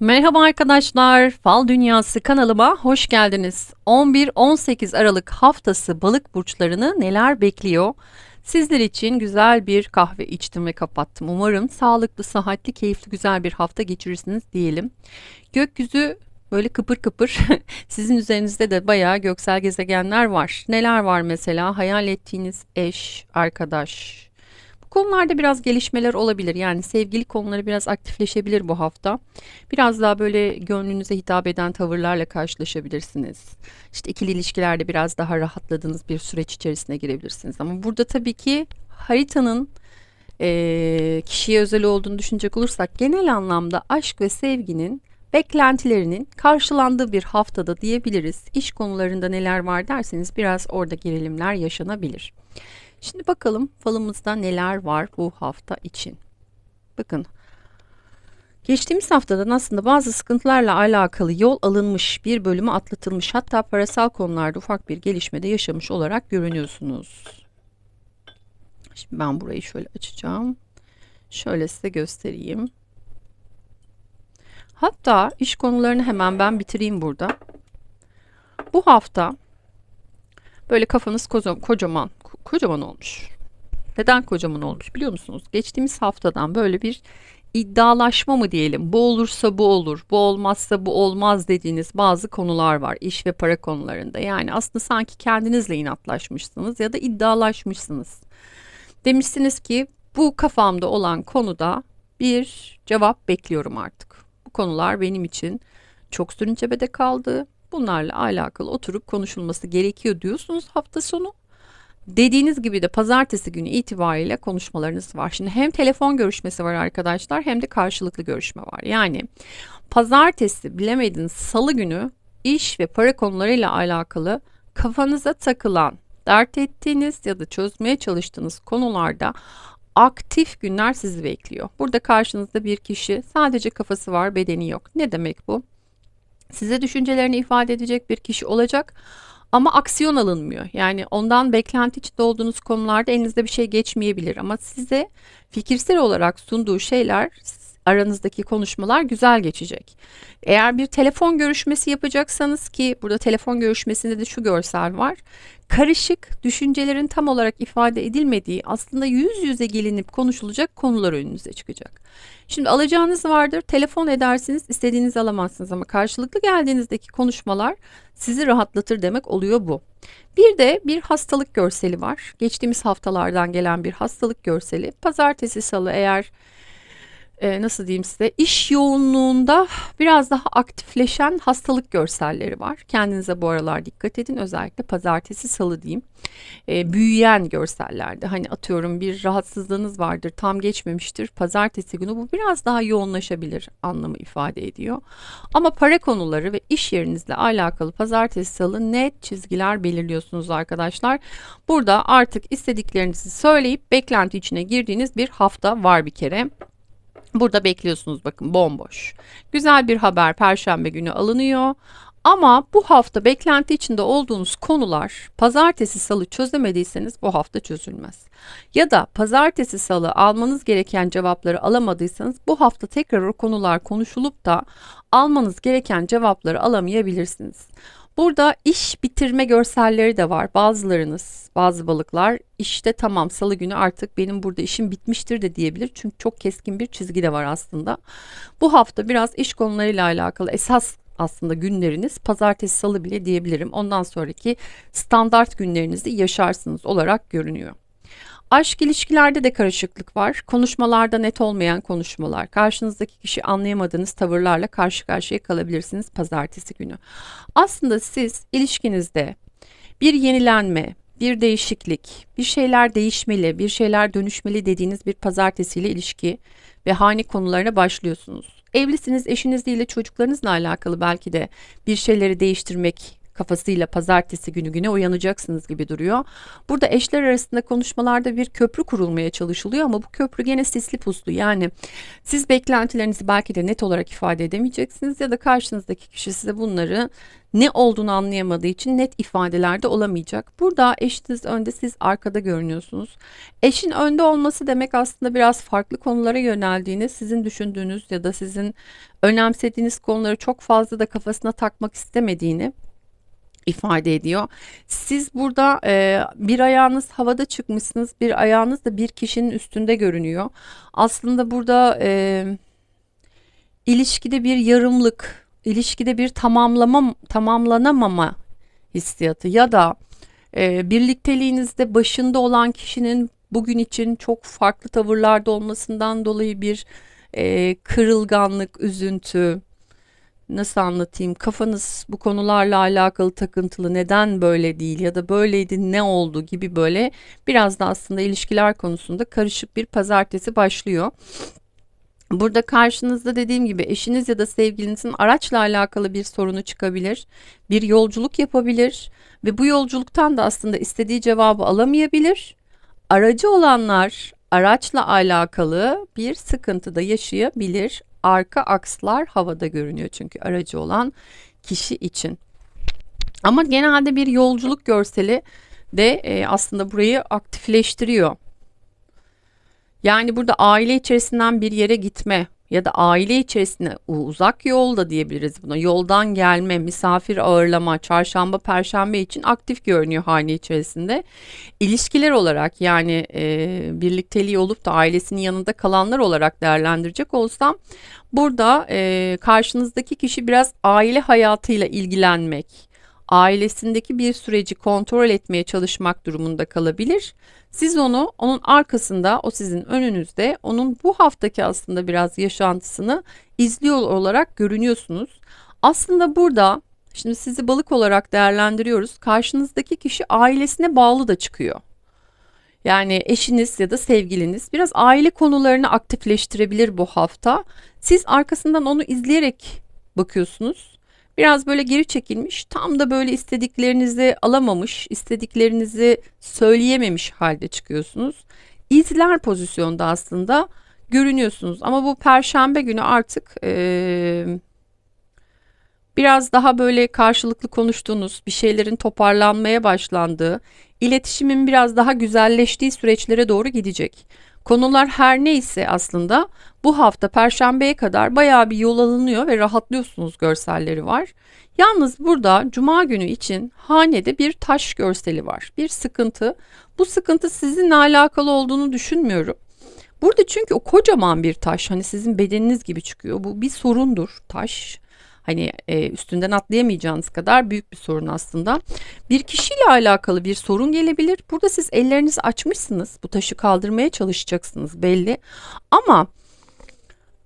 Merhaba arkadaşlar, Fal Dünyası kanalıma hoş geldiniz. 11-18 Aralık haftası balık burçlarını neler bekliyor? Sizler için güzel bir kahve içtim ve kapattım. Umarım sağlıklı, sıhhatli, keyifli, güzel bir hafta geçirirsiniz diyelim. Gökyüzü böyle kıpır kıpır. Sizin üzerinizde de bayağı göksel gezegenler var. Neler var mesela? Hayal ettiğiniz eş, arkadaş, konularda biraz gelişmeler olabilir. Yani sevgili konuları biraz aktifleşebilir bu hafta. Biraz daha böyle gönlünüze hitap eden tavırlarla karşılaşabilirsiniz. İşte ikili ilişkilerde biraz daha rahatladığınız bir süreç içerisine girebilirsiniz. Ama burada tabii ki haritanın e, kişiye özel olduğunu düşünecek olursak genel anlamda aşk ve sevginin beklentilerinin karşılandığı bir haftada diyebiliriz. İş konularında neler var derseniz biraz orada gerilimler yaşanabilir. Şimdi bakalım falımızda neler var bu hafta için. Bakın Geçtiğimiz haftadan aslında bazı sıkıntılarla alakalı yol alınmış bir bölümü atlatılmış hatta parasal konularda ufak bir gelişmede yaşamış olarak görünüyorsunuz. Şimdi ben burayı şöyle açacağım. Şöyle size göstereyim. Hatta iş konularını hemen ben bitireyim burada. Bu hafta böyle kafanız kocaman kocaman olmuş. Neden kocaman olmuş biliyor musunuz? Geçtiğimiz haftadan böyle bir iddialaşma mı diyelim? Bu olursa bu olur, bu olmazsa bu olmaz dediğiniz bazı konular var iş ve para konularında. Yani aslında sanki kendinizle inatlaşmışsınız ya da iddialaşmışsınız. Demişsiniz ki bu kafamda olan konuda bir cevap bekliyorum artık. Bu konular benim için çok sürüncebede kaldı. Bunlarla alakalı oturup konuşulması gerekiyor diyorsunuz hafta sonu. Dediğiniz gibi de pazartesi günü itibariyle konuşmalarınız var. Şimdi hem telefon görüşmesi var arkadaşlar hem de karşılıklı görüşme var. Yani pazartesi bilemediniz salı günü iş ve para konularıyla alakalı kafanıza takılan, dert ettiğiniz ya da çözmeye çalıştığınız konularda aktif günler sizi bekliyor. Burada karşınızda bir kişi sadece kafası var bedeni yok. Ne demek bu? Size düşüncelerini ifade edecek bir kişi olacak ama aksiyon alınmıyor. Yani ondan beklenti içinde olduğunuz konularda elinizde bir şey geçmeyebilir ama size fikirsel olarak sunduğu şeyler aranızdaki konuşmalar güzel geçecek. Eğer bir telefon görüşmesi yapacaksanız ki burada telefon görüşmesinde de şu görsel var. Karışık, düşüncelerin tam olarak ifade edilmediği aslında yüz yüze gelinip konuşulacak konular önünüze çıkacak. Şimdi alacağınız vardır, telefon edersiniz, istediğinizi alamazsınız ama karşılıklı geldiğinizdeki konuşmalar sizi rahatlatır demek oluyor bu. Bir de bir hastalık görseli var. Geçtiğimiz haftalardan gelen bir hastalık görseli. Pazartesi, salı eğer e, nasıl diyeyim size iş yoğunluğunda biraz daha aktifleşen hastalık görselleri var. Kendinize bu aralar dikkat edin özellikle pazartesi salı diyeyim. E, büyüyen görsellerde hani atıyorum bir rahatsızlığınız vardır tam geçmemiştir pazartesi günü bu biraz daha yoğunlaşabilir anlamı ifade ediyor. Ama para konuları ve iş yerinizle alakalı pazartesi salı net çizgiler belirliyorsunuz arkadaşlar. Burada artık istediklerinizi söyleyip beklenti içine girdiğiniz bir hafta var bir kere. Burada bekliyorsunuz bakın bomboş. Güzel bir haber perşembe günü alınıyor. Ama bu hafta beklenti içinde olduğunuz konular pazartesi salı çözemediyseniz bu hafta çözülmez. Ya da pazartesi salı almanız gereken cevapları alamadıysanız bu hafta tekrar o konular konuşulup da almanız gereken cevapları alamayabilirsiniz. Burada iş bitirme görselleri de var. Bazılarınız, bazı balıklar işte tamam salı günü artık benim burada işim bitmiştir de diyebilir. Çünkü çok keskin bir çizgi de var aslında. Bu hafta biraz iş konularıyla alakalı esas aslında günleriniz pazartesi salı bile diyebilirim. Ondan sonraki standart günlerinizi yaşarsınız olarak görünüyor. Aşk ilişkilerde de karışıklık var. Konuşmalarda net olmayan konuşmalar. Karşınızdaki kişi anlayamadığınız tavırlarla karşı karşıya kalabilirsiniz pazartesi günü. Aslında siz ilişkinizde bir yenilenme, bir değişiklik, bir şeyler değişmeli, bir şeyler dönüşmeli dediğiniz bir pazartesiyle ilişki ve hane konularına başlıyorsunuz. Evlisiniz, eşinizle ile çocuklarınızla alakalı belki de bir şeyleri değiştirmek kafasıyla pazartesi günü güne uyanacaksınız gibi duruyor. Burada eşler arasında konuşmalarda bir köprü kurulmaya çalışılıyor ama bu köprü gene sisli puslu. Yani siz beklentilerinizi belki de net olarak ifade edemeyeceksiniz ya da karşınızdaki kişi size bunları ne olduğunu anlayamadığı için net ifadelerde olamayacak. Burada eşiniz önde siz arkada görünüyorsunuz. Eşin önde olması demek aslında biraz farklı konulara yöneldiğini sizin düşündüğünüz ya da sizin önemsediğiniz konuları çok fazla da kafasına takmak istemediğini ifade ediyor. Siz burada e, bir ayağınız havada çıkmışsınız, bir ayağınız da bir kişinin üstünde görünüyor. Aslında burada e, ilişkide bir yarımlık, ilişkide bir tamamlama tamamlanamama hissiyatı ya da e, birlikteliğinizde başında olan kişinin bugün için çok farklı tavırlarda olmasından dolayı bir e, kırılganlık, üzüntü, nasıl anlatayım kafanız bu konularla alakalı takıntılı neden böyle değil ya da böyleydi ne oldu gibi böyle biraz da aslında ilişkiler konusunda karışık bir pazartesi başlıyor. Burada karşınızda dediğim gibi eşiniz ya da sevgilinizin araçla alakalı bir sorunu çıkabilir. Bir yolculuk yapabilir ve bu yolculuktan da aslında istediği cevabı alamayabilir. Aracı olanlar araçla alakalı bir sıkıntı da yaşayabilir. Arka akslar havada görünüyor çünkü aracı olan kişi için. Ama genelde bir yolculuk görseli de e, aslında burayı aktifleştiriyor. Yani burada aile içerisinden bir yere gitme ya da aile içerisinde uzak yolda diyebiliriz buna. Yoldan gelme, misafir ağırlama, çarşamba, perşembe için aktif görünüyor hane içerisinde. İlişkiler olarak yani e, birlikteliği olup da ailesinin yanında kalanlar olarak değerlendirecek olsam burada e, karşınızdaki kişi biraz aile hayatıyla ilgilenmek, ailesindeki bir süreci kontrol etmeye çalışmak durumunda kalabilir. Siz onu onun arkasında, o sizin önünüzde onun bu haftaki aslında biraz yaşantısını izliyor olarak görünüyorsunuz. Aslında burada şimdi sizi balık olarak değerlendiriyoruz. Karşınızdaki kişi ailesine bağlı da çıkıyor. Yani eşiniz ya da sevgiliniz biraz aile konularını aktifleştirebilir bu hafta. Siz arkasından onu izleyerek bakıyorsunuz biraz böyle geri çekilmiş tam da böyle istediklerinizi alamamış istediklerinizi söyleyememiş halde çıkıyorsunuz. İzler pozisyonda aslında görünüyorsunuz ama bu perşembe günü artık ee, biraz daha böyle karşılıklı konuştuğunuz bir şeylerin toparlanmaya başlandığı iletişimin biraz daha güzelleştiği süreçlere doğru gidecek. Konular her neyse aslında bu hafta perşembeye kadar bayağı bir yol alınıyor ve rahatlıyorsunuz görselleri var. Yalnız burada cuma günü için hanede bir taş görseli var. Bir sıkıntı. Bu sıkıntı sizinle alakalı olduğunu düşünmüyorum. Burada çünkü o kocaman bir taş hani sizin bedeniniz gibi çıkıyor. Bu bir sorundur taş. Hani e, üstünden atlayamayacağınız kadar büyük bir sorun aslında. Bir kişiyle alakalı bir sorun gelebilir. Burada siz ellerinizi açmışsınız. Bu taşı kaldırmaya çalışacaksınız belli. Ama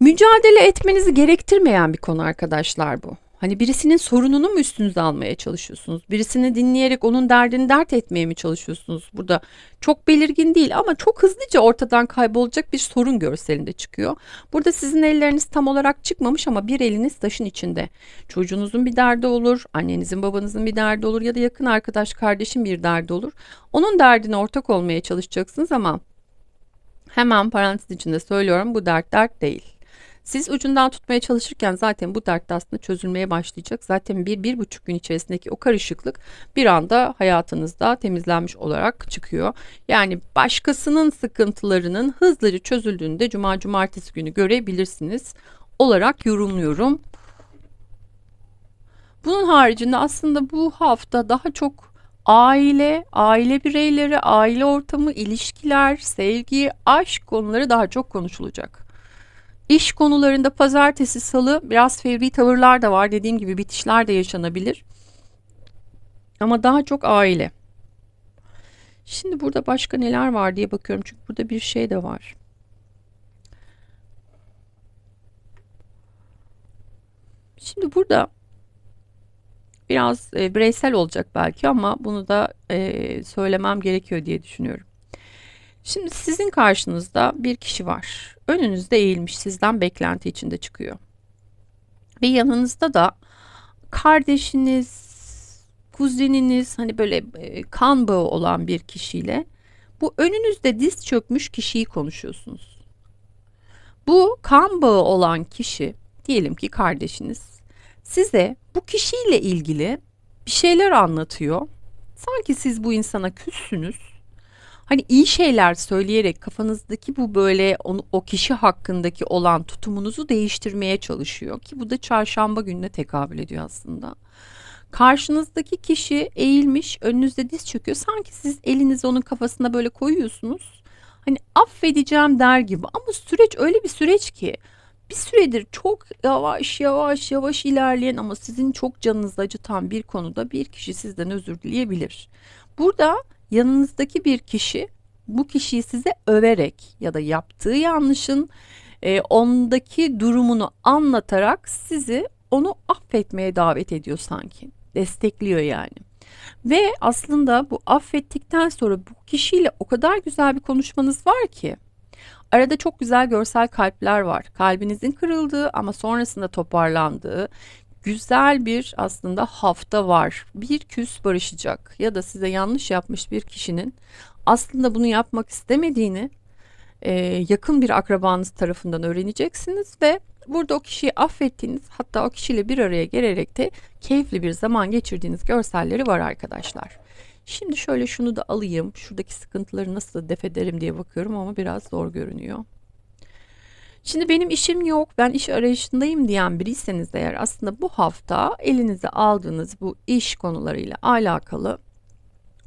mücadele etmenizi gerektirmeyen bir konu arkadaşlar bu. Hani birisinin sorununu mu üstünüze almaya çalışıyorsunuz? Birisini dinleyerek onun derdini dert etmeye mi çalışıyorsunuz? Burada çok belirgin değil ama çok hızlıca ortadan kaybolacak bir sorun görselinde çıkıyor. Burada sizin elleriniz tam olarak çıkmamış ama bir eliniz taşın içinde. Çocuğunuzun bir derdi olur, annenizin babanızın bir derdi olur ya da yakın arkadaş kardeşin bir derdi olur. Onun derdine ortak olmaya çalışacaksınız ama hemen parantez içinde söylüyorum bu dert dert değil. Siz ucundan tutmaya çalışırken zaten bu dert de aslında çözülmeye başlayacak. Zaten bir, bir buçuk gün içerisindeki o karışıklık bir anda hayatınızda temizlenmiş olarak çıkıyor. Yani başkasının sıkıntılarının hızlıca çözüldüğünde cuma cumartesi günü görebilirsiniz olarak yorumluyorum. Bunun haricinde aslında bu hafta daha çok aile, aile bireyleri, aile ortamı, ilişkiler, sevgi, aşk konuları daha çok konuşulacak. İş konularında pazartesi, salı biraz fevri tavırlar da var. Dediğim gibi bitişler de yaşanabilir. Ama daha çok aile. Şimdi burada başka neler var diye bakıyorum. Çünkü burada bir şey de var. Şimdi burada biraz e, bireysel olacak belki ama bunu da e, söylemem gerekiyor diye düşünüyorum. Şimdi sizin karşınızda bir kişi var. Önünüzde eğilmiş sizden beklenti içinde çıkıyor. Ve yanınızda da kardeşiniz, kuzeniniz hani böyle e, kan bağı olan bir kişiyle bu önünüzde diz çökmüş kişiyi konuşuyorsunuz. Bu kan bağı olan kişi diyelim ki kardeşiniz size bu kişiyle ilgili bir şeyler anlatıyor. Sanki siz bu insana küssünüz. Hani iyi şeyler söyleyerek kafanızdaki bu böyle onu, o kişi hakkındaki olan tutumunuzu değiştirmeye çalışıyor ki bu da çarşamba gününe tekabül ediyor aslında. Karşınızdaki kişi eğilmiş, önünüzde diz çöküyor. Sanki siz elinizi onun kafasına böyle koyuyorsunuz. Hani affedeceğim der gibi ama süreç öyle bir süreç ki bir süredir çok yavaş yavaş yavaş ilerleyen ama sizin çok canınızı acıtan bir konuda bir kişi sizden özür dileyebilir. Burada yanınızdaki bir kişi bu kişiyi size överek ya da yaptığı yanlışın e, ondaki durumunu anlatarak sizi onu affetmeye davet ediyor sanki. Destekliyor yani. Ve aslında bu affettikten sonra bu kişiyle o kadar güzel bir konuşmanız var ki Arada çok güzel görsel kalpler var. Kalbinizin kırıldığı ama sonrasında toparlandığı güzel bir aslında hafta var. Bir küs barışacak ya da size yanlış yapmış bir kişinin aslında bunu yapmak istemediğini e, yakın bir akrabanız tarafından öğreneceksiniz ve burada o kişiyi affettiğiniz hatta o kişiyle bir araya gelerek de keyifli bir zaman geçirdiğiniz görselleri var arkadaşlar. Şimdi şöyle şunu da alayım. Şuradaki sıkıntıları nasıl def ederim diye bakıyorum ama biraz zor görünüyor. Şimdi benim işim yok, ben iş arayışındayım diyen biriyseniz eğer aslında bu hafta elinize aldığınız bu iş konularıyla alakalı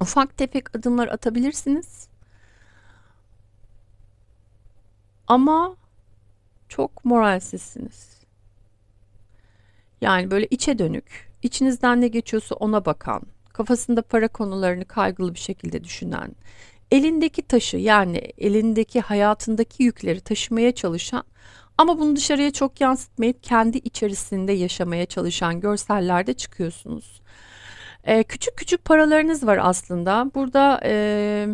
ufak tefek adımlar atabilirsiniz. Ama çok moralsizsiniz. Yani böyle içe dönük, içinizden ne geçiyorsa ona bakan, kafasında para konularını kaygılı bir şekilde düşünen, elindeki taşı yani elindeki hayatındaki yükleri taşımaya çalışan ama bunu dışarıya çok yansıtmayıp kendi içerisinde yaşamaya çalışan görsellerde çıkıyorsunuz. Ee, küçük küçük paralarınız var aslında. Burada e,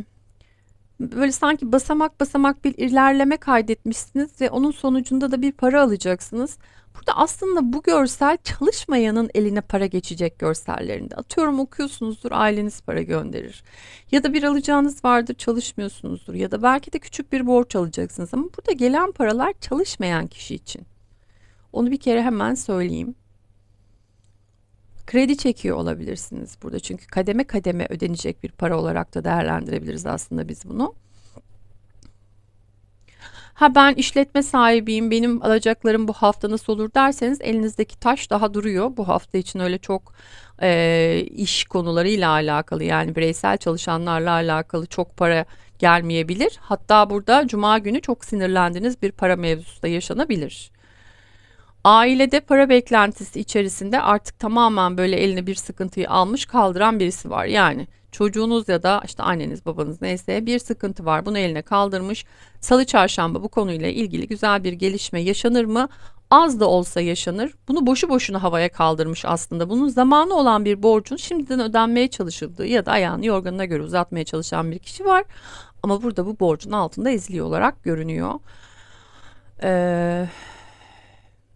böyle sanki basamak basamak bir ilerleme kaydetmişsiniz ve onun sonucunda da bir para alacaksınız. Burada aslında bu görsel çalışmayanın eline para geçecek görsellerinde. Atıyorum okuyorsunuzdur aileniz para gönderir. Ya da bir alacağınız vardır çalışmıyorsunuzdur. Ya da belki de küçük bir borç alacaksınız. Ama burada gelen paralar çalışmayan kişi için. Onu bir kere hemen söyleyeyim. Kredi çekiyor olabilirsiniz burada çünkü kademe kademe ödenecek bir para olarak da değerlendirebiliriz aslında biz bunu. Ha ben işletme sahibiyim, benim alacaklarım bu hafta nasıl olur derseniz elinizdeki taş daha duruyor. Bu hafta için öyle çok e, iş konularıyla alakalı yani bireysel çalışanlarla alakalı çok para gelmeyebilir. Hatta burada cuma günü çok sinirlendiğiniz bir para mevzusu da yaşanabilir. Ailede para beklentisi içerisinde artık tamamen böyle eline bir sıkıntıyı almış kaldıran birisi var. Yani çocuğunuz ya da işte anneniz babanız neyse bir sıkıntı var bunu eline kaldırmış. Salı çarşamba bu konuyla ilgili güzel bir gelişme yaşanır mı? Az da olsa yaşanır. Bunu boşu boşuna havaya kaldırmış aslında. Bunun zamanı olan bir borcun şimdiden ödenmeye çalışıldığı ya da ayağını yorganına göre uzatmaya çalışan bir kişi var. Ama burada bu borcun altında eziliyor olarak görünüyor. Eee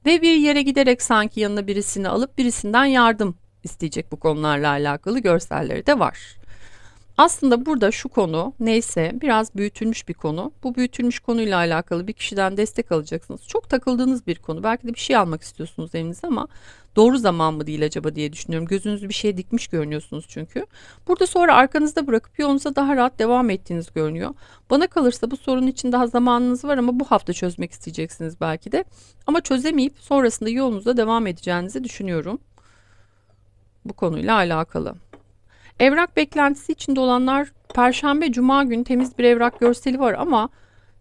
ve bir yere giderek sanki yanına birisini alıp birisinden yardım isteyecek bu konularla alakalı görselleri de var. Aslında burada şu konu neyse biraz büyütülmüş bir konu. Bu büyütülmüş konuyla alakalı bir kişiden destek alacaksınız. Çok takıldığınız bir konu. Belki de bir şey almak istiyorsunuz elinize ama doğru zaman mı değil acaba diye düşünüyorum. Gözünüzü bir şeye dikmiş görünüyorsunuz çünkü. Burada sonra arkanızda bırakıp yolunuza daha rahat devam ettiğiniz görünüyor. Bana kalırsa bu sorun için daha zamanınız var ama bu hafta çözmek isteyeceksiniz belki de. Ama çözemeyip sonrasında yolunuza devam edeceğinizi düşünüyorum. Bu konuyla alakalı. Evrak beklentisi içinde olanlar Perşembe, Cuma günü temiz bir evrak görseli var ama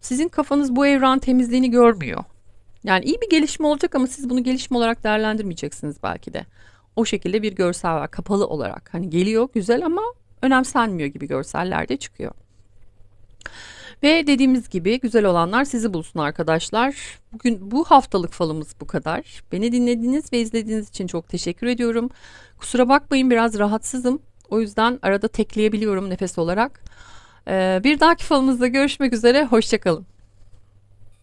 sizin kafanız bu evran temizliğini görmüyor. Yani iyi bir gelişme olacak ama siz bunu gelişme olarak değerlendirmeyeceksiniz belki de. O şekilde bir görsel var kapalı olarak. Hani geliyor güzel ama önemsenmiyor gibi görseller de çıkıyor. Ve dediğimiz gibi güzel olanlar sizi bulsun arkadaşlar. Bugün bu haftalık falımız bu kadar. Beni dinlediğiniz ve izlediğiniz için çok teşekkür ediyorum. Kusura bakmayın biraz rahatsızım. O yüzden arada tekleyebiliyorum nefes olarak. Ee, bir dahaki falımızda görüşmek üzere. Hoşçakalın.